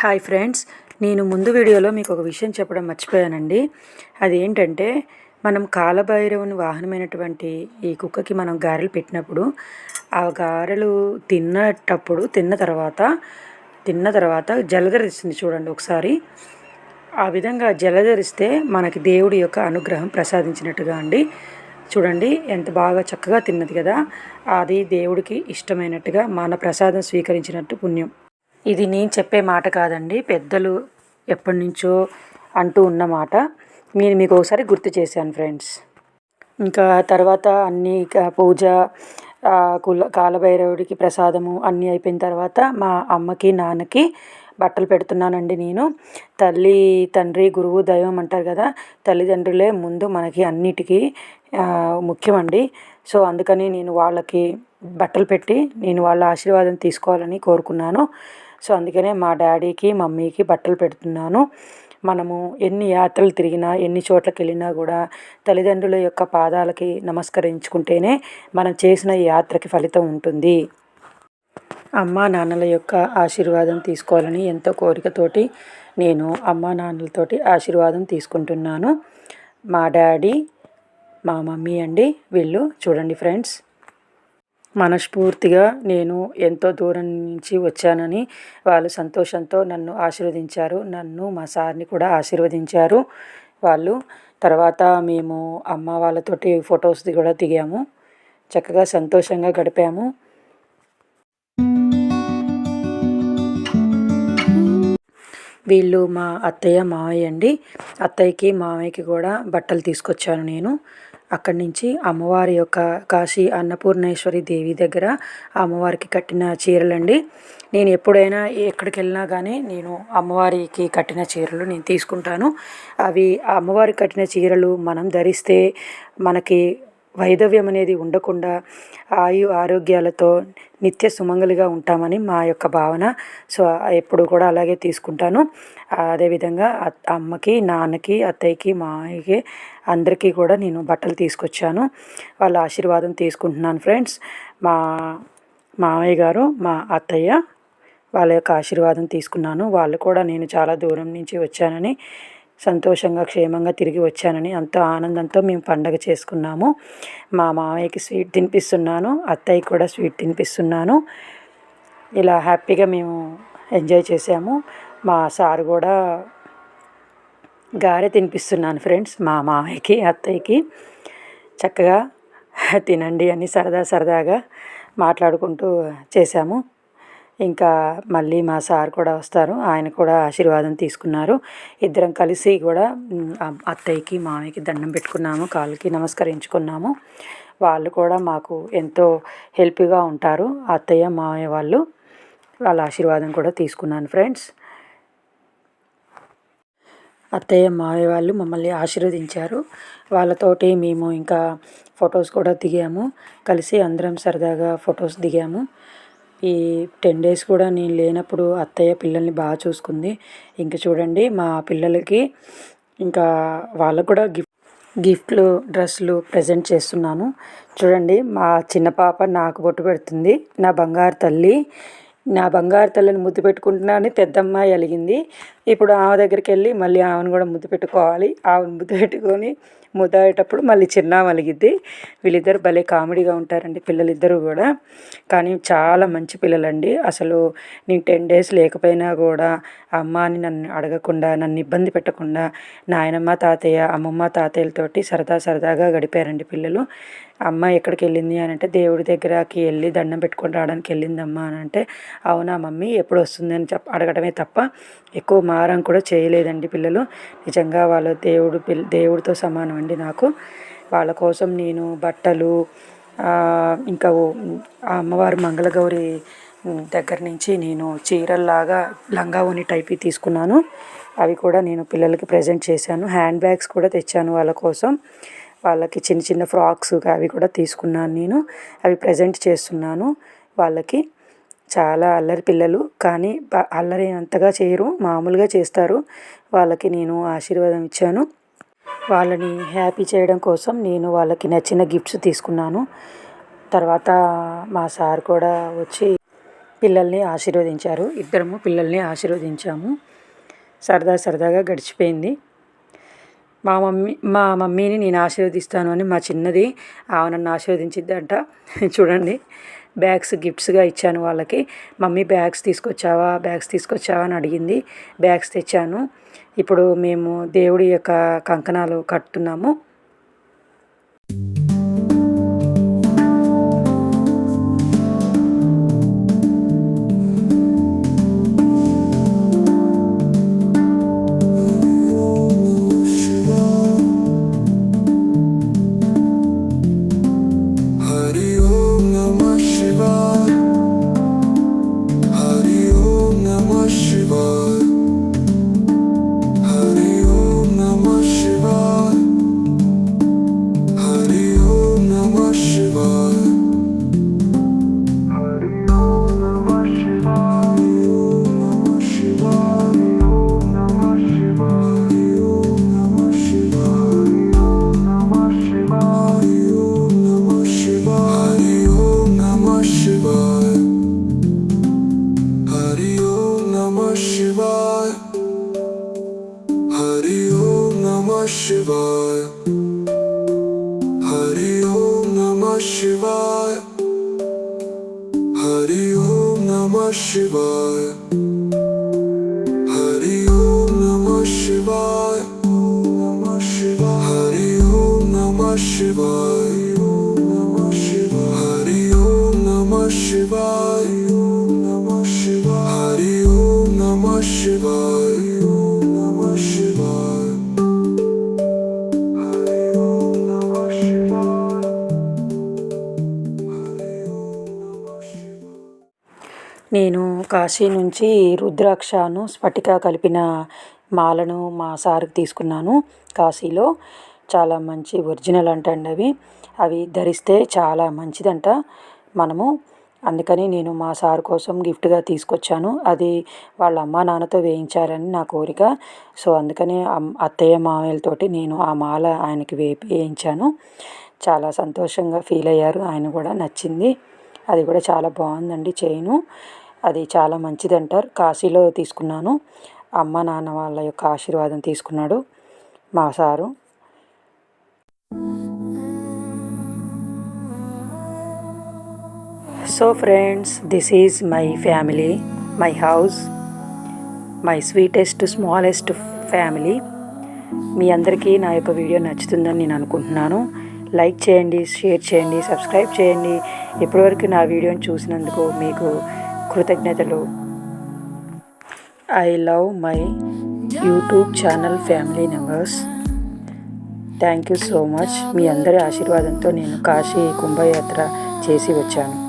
Hi friends నేను ముందు వీడియోలో మీకు ఒక విషయం చెప్పడం మర్చిపోయానండి. అది ఏంటంటే మనం కాలభైరవుని వాహనమైనటువంటి ఈ కుక్కకి మనం గారెలు పెట్టినప్పుడు ఆ గారెలు తిన్నటప్పుడు తిన్న తర్వాత తిన్న తర్వాత జలధరిస్తుంది చూడండి ఒకసారి. ఆ విధంగా జలధరిస్తే మనకి దేవుడి యొక్క అనుగ్రహం ప్రసాదించినట్టుగా అండి. చూడండి ఎంత బాగా చక్కగా తిన్నది కదా. అది దేవుడికి ఇష్టమైనట్టుగా మన ప్రసాదం స్వీకరించినట్టు పుణ్యం. ఇది నేను చెప్పే మాట కాదండి. పెద్దలు ఎప్పటి నుంచో అంటూ ఉన్న మాట. నేను మీకు ఒకసారి గుర్తు చేశాను ఫ్రెండ్స్. ఇంకా తర్వాత అన్నీ పూజ కుల కాలభైరవుడికి ప్రసాదము అన్నీ అయిపోయిన తర్వాత మా అమ్మకి నాన్నకి బట్టలు పెడుతున్నానండి నేను. తల్లి తండ్రి గురువు దైవం అంటారు కదా తల్లిదండ్రులే ముందు మనకి అన్నిటికీ ముఖ్యమండి. సో అందుకని నేను వాళ్ళకి బట్టలు పెట్టి నేను వాళ్ళ ఆశీర్వాదం తీసుకోవాలని కోరుకున్నాను. సో అందుకనే మా డాడీకి మమ్మీకి బట్టలు పెడుతున్నాను. మనము ఎన్ని యాత్రలు తిరిగినా ఎన్ని చోట్లకి వెళ్ళినా కూడా తల్లిదండ్రుల యొక్క పాదాలకి నమస్కరించుకుంటేనే మనం చేసిన యాత్రకి ఫలితం ఉంటుంది. అమ్మా నాన్నల యొక్క ఆశీర్వాదం తీసుకోవాలని ఎంతో కోరికతోటి నేను అమ్మా నాన్నలతోటి ఆశీర్వాదం తీసుకుంటున్నాను. మా డాడీ మా మమ్మీ అండి వీళ్ళు చూడండి ఫ్రెండ్స్. మనస్ఫూర్తిగా నేను ఎంతో దూరం నుంచి వచ్చానని వాళ్ళు సంతోషంతో నన్ను ఆశీర్వదించారు. నన్ను మా సార్ని కూడా ఆశీర్వదించారు. వాళ్ళు తర్వాత మేము అమ్మ వాళ్ళతోటి ఫొటోస్ కూడా దిగాము. చక్కగా సంతోషంగా గడిపాము. వీళ్ళు మా అత్తయ్య మావయ్య అండి. అత్తయ్యకి మావయ్యకి కూడా బట్టలు తీసుకొచ్చాను నేను. అక్కడి నుంచి అమ్మవారి యొక్క కాశీ అన్నపూర్ణేశ్వరి దేవి దగ్గర అమ్మవారికి కట్టిన చీరలండి. నేను ఎప్పుడైనా ఎక్కడికి వెళ్ళినా కానీ నేను అమ్మవారికి కట్టిన చీరలు నేను తీసుకుంటాను. అవి అమ్మవారికి కట్టిన చీరలు మనం ధరిస్తే మనకి వైధవ్యం అనేది ఉండకుండా ఆయు ఆరోగ్యాలతో నిత్య సుమంగలిగా ఉంటామని మా యొక్క భావన. సో ఎప్పుడు కూడా అలాగే తీసుకుంటాను. అదేవిధంగా అమ్మకి నాన్నకి అత్తయ్యకి మామయ్యకి అందరికీ కూడా నేను బట్టలు తీసుకొచ్చాను. వాళ్ళ ఆశీర్వాదం తీసుకుంటున్నాను ఫ్రెండ్స్. మా మామయ్య గారు మా అత్తయ్య వాళ్ళ యొక్క ఆశీర్వాదం తీసుకున్నాను. వాళ్ళు కూడా నేను చాలా దూరం నుంచి వచ్చానని సంతోషంగా క్షేమంగా తిరిగి వచ్చానని ఎంతో ఆనందంతో మేము పండగ చేసుకున్నాము. మా మామయ్యకి స్వీట్ తినిపిస్తున్నాను అత్తయ్య కూడా స్వీట్ తినిపిస్తున్నాను. ఇలా హ్యాపీగా మేము ఎంజాయ్ చేసాము మా సార్ కూడా గారె తినిపిస్తున్నాను ఫ్రెండ్స్ మా మామయ్యకి అత్తయ్యకి. చక్కగా తినండి అని సరదా సరదాగా మాట్లాడుకుంటూ చేశాము. ఇంకా మళ్ళీ మా సార్ కూడా వస్తారు. ఆయన కూడా ఆశీర్వాదం తీసుకున్నారు. ఇద్దరం కలిసి కూడా అత్తయ్యకి మామయ్యకి దండం పెట్టుకున్నాము. కాళ్ళకి నమస్కరించుకున్నాము. వాళ్ళు కూడా మాకు ఎంతో హెల్ప్గా ఉంటారు. అత్తయ్య మామయ్య వాళ్ళు వాళ్ళ ఆశీర్వాదం కూడా తీసుకున్నాను ఫ్రెండ్స్. అత్తయ్య మావయ్య వాళ్ళు మమ్మల్ని ఆశీర్వదించారు. వాళ్ళతోటి మేము ఇంకా ఫొటోస్ కూడా దిగాము. కలిసి అందరం సరదాగా ఫొటోస్ దిగాము. ఈ టెన్ డేస్ కూడా నేను లేనప్పుడు అత్తయ్య పిల్లల్ని బాగా చూసుకుంది. ఇంకా చూడండి మా పిల్లలకి ఇంకా వాళ్ళకు కూడా గిఫ్ట్ గిఫ్ట్లు డ్రెస్సులు ప్రజెంట్ చేస్తున్నాను. చూడండి మా చిన్న పాప నాకు బొట్టు పెడుతుంది. నా బంగారు తల్లి నా బంగారు తల్లిని ముద్దు పెట్టుకుంటున్నానని పెద్దమ్మాయి అలిగింది. ఇప్పుడు ఆమె దగ్గరికి వెళ్ళి మళ్ళీ ఆమెను కూడా ముద్దు పెట్టుకోవాలి. ఆమెను ముద్దు పెట్టుకొని ముద్దాయేటప్పుడు మళ్ళీ చిన్న మలిగిద్ది వీళ్ళిద్దరు భలే కామెడీగా ఉంటారండి పిల్లలిద్దరూ కూడా. కానీ చాలా మంచి పిల్లలండి. అసలు నేను టెన్ డేస్ లేకపోయినా కూడా అమ్మ అని నన్ను అడగకుండా నన్ను ఇబ్బంది పెట్టకుండా నాయనమ్మ తాతయ్య అమ్మమ్మ తాతయ్యలతోటి సరదా సరదాగా గడిపారండి పిల్లలు. అమ్మ ఎక్కడికి వెళ్ళింది అని అంటే దేవుడి దగ్గరకి వెళ్ళి దండం పెట్టుకొని రావడానికి వెళ్ళిందమ్మా అని అంటే అవునా మమ్మీ ఎప్పుడు వస్తుంది అని చెప్ప అడగడమే తప్ప ఎక్కువ మారం కూడా చేయలేదండి పిల్లలు. నిజంగా వాళ్ళ దేవుడు పిల్ దేవుడితో సమానం అండి నాకు. వాళ్ళ కోసం నేను బట్టలు ఇంకా ఆ అమ్మవారు మంగళగౌరి దగ్గర నుంచి నేను చీరల్లాగా లంగా ఓని టైప్ తీసుకున్నాను. అవి కూడా నేను పిల్లలకి ప్రజెంట్ చేశాను. హ్యాండ్ బ్యాగ్స్ కూడా తెచ్చాను వాళ్ళ కోసం. వాళ్ళకి చిన్న చిన్న ఫ్రాక్స్ అవి కూడా తీసుకున్నాను నేను. అవి ప్రజెంట్ చేస్తున్నాను వాళ్ళకి. చాలా అల్లరి పిల్లలు కానీ అల్లరి అంతగా చేయరు మామూలుగా చేస్తారు. వాళ్ళకి నేను ఆశీర్వాదం ఇచ్చాను. వాళ్ళని హ్యాపీ చేయడం కోసం నేను వాళ్ళకి నచ్చిన గిఫ్ట్స్ తీసుకున్నాను. తర్వాత మా సార్ కూడా వచ్చి పిల్లల్ని ఆశీర్వదించారు. ఇద్దరము పిల్లల్ని ఆశీర్వదించాము. సరదా సరదాగా గడిచిపోయింది. మా మమ్మీ మా మమ్మీని నేను ఆశీర్వదిస్తాను అని మా చిన్నది ఆమె నన్ను ఆశీర్వదించిద్దంట. చూడండి బ్యాగ్స్ గిఫ్ట్స్గా ఇచ్చాను వాళ్ళకి. మమ్మీ బ్యాగ్స్ తీసుకొచ్చావా? బ్యాగ్స్ తీసుకొచ్చావా? అని అడిగింది. బ్యాగ్స్ తెచ్చాను. ఇప్పుడు మేము దేవుడి యొక్క కంకణాలు కట్టుతున్నాము. Hari Om Namah Shivaya. Hari Om Namah Shivaya. Hari. Om Namah Shivaya. Hari Om Namah Shivaya. నేను కాశీ నుంచి రుద్రాక్షను స్ఫటిక కలిపిన మాలను మా సార్కి తీసుకున్నాను కాశీలో. చాలా మంచి ఒరిజినల్ అంటండి అవి. అవి ధరిస్తే చాలా మంచిదంట మనము. అందుకని నేను మా సార్ కోసం గిఫ్ట్గా తీసుకొచ్చాను. అది వాళ్ళ అమ్మా నాన్నతో వేయించాలని నా కోరిక. సో అందుకని అమ్- అత్తయ్య మామయ్యలతోటి నేను ఆ మాల ఆయనకి వేపి వేయించాను. చాలా సంతోషంగా ఫీల్ అయ్యారు. ఆయన కూడా నచ్చింది. అది కూడా చాలా బాగుందండి చైను. అది చాలా మంచిది అంటారు కాశీలో తీసుకున్నాను. అమ్మ నాన్న వాళ్ళ యొక్క ఆశీర్వాదం తీసుకున్నాడు మా sir. So friends this is my family my house my sweetest smallest family మీ అందరికీ నా యొక్క వీడియో నచ్చుతుందని నేను అనుకుంటున్నాను. లైక్ చేయండి షేర్ చేయండి సబ్స్క్రైబ్ చేయండి. ఇప్పటివరకు నా వీడియోని చూసినందుకు మీకు కృతజ్ఞతలు. I love my YouTube channel family members thank you so much మీ అందరి ఆశీర్వాదంతో నేను కాశీ కుంభయాత్ర చేసి వచ్చాను.